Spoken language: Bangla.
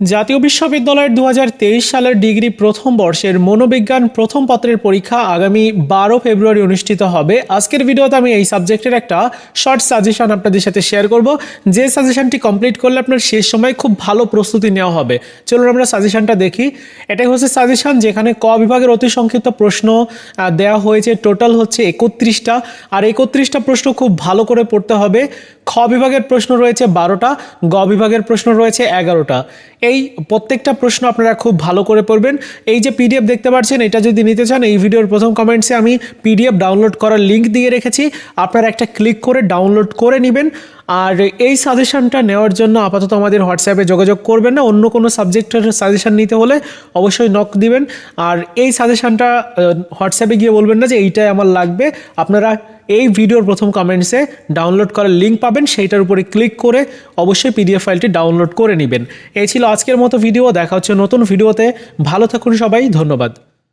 জাতীয় বিশ্ববিদ্যালয়ের দু হাজার তেইশ সালের ডিগ্রি প্রথম বর্ষের মনোবিজ্ঞান প্রথম পত্রের পরীক্ষা আগামী বারো ফেব্রুয়ারি অনুষ্ঠিত হবে। আজকের ভিডিওতে আমি এই সাবজেক্টের একটা শর্ট সাজেশন আপনাদের সাথে শেয়ার করব। যে সাজেশনটি কমপ্লিট করলে আপনার শেষ সময় খুব ভালো প্রস্তুতি নেওয়া হবে। চলুন আমরা সাজেশনটা দেখি। এটাই হচ্ছে সাজেশন যেখানে ক বিভাগের অতি সংক্ষিপ্ত প্রশ্ন দেওয়া হয়েছে। টোটাল হচ্ছে একত্রিশটা। আর একত্রিশটা প্রশ্ন খুব ভালো করে পড়তে হবে। খ বিভাগের প্রশ্ন রয়েছে বারোটা, গ বিভাগের প্রশ্ন রয়েছে এগারোটা। এই প্রত্যেকটা প্রশ্ন আপনারা খুব ভালো করে পড়বেন। এই যে পিডিএফ দেখতে পাচ্ছেন, এটা যদি নিতে চান, এই ভিডিওর প্রথম কমেন্টসে আমি পিডিএফ ডাউনলোড করার লিঙ্ক দিয়ে রেখেছি। আপনারা একটা ক্লিক করে ডাউনলোড করে নেবেন। আর এই সাজেশনটা নেওয়ার জন্য আপাতত আমাদের হোয়াটসঅ্যাপে যোগাযোগ করবেন না। অন্য কোনো সাবজেক্টের সাজেশন নিতে হলে অবশ্যই নক দিবেন। আর এই সাজেশনটা হোয়াটসঅ্যাপে গিয়ে বলবেন না যে এইটাই আমার লাগবে। আপনারা এই ভিডিওর প্রথম কমেন্টসে ডাউনলোড করার লিঙ্ক পাবেন, সেইটার উপরে ক্লিক করে অবশ্যই পিডিএফ ফাইলটি ডাউনলোড করে নেবেন। এই ছিল আজকের মতো ভিডিও দেখা হচ্ছে নতুন ভিডিওতে ভালো থাকুন সবাই, ধন্যবাদ।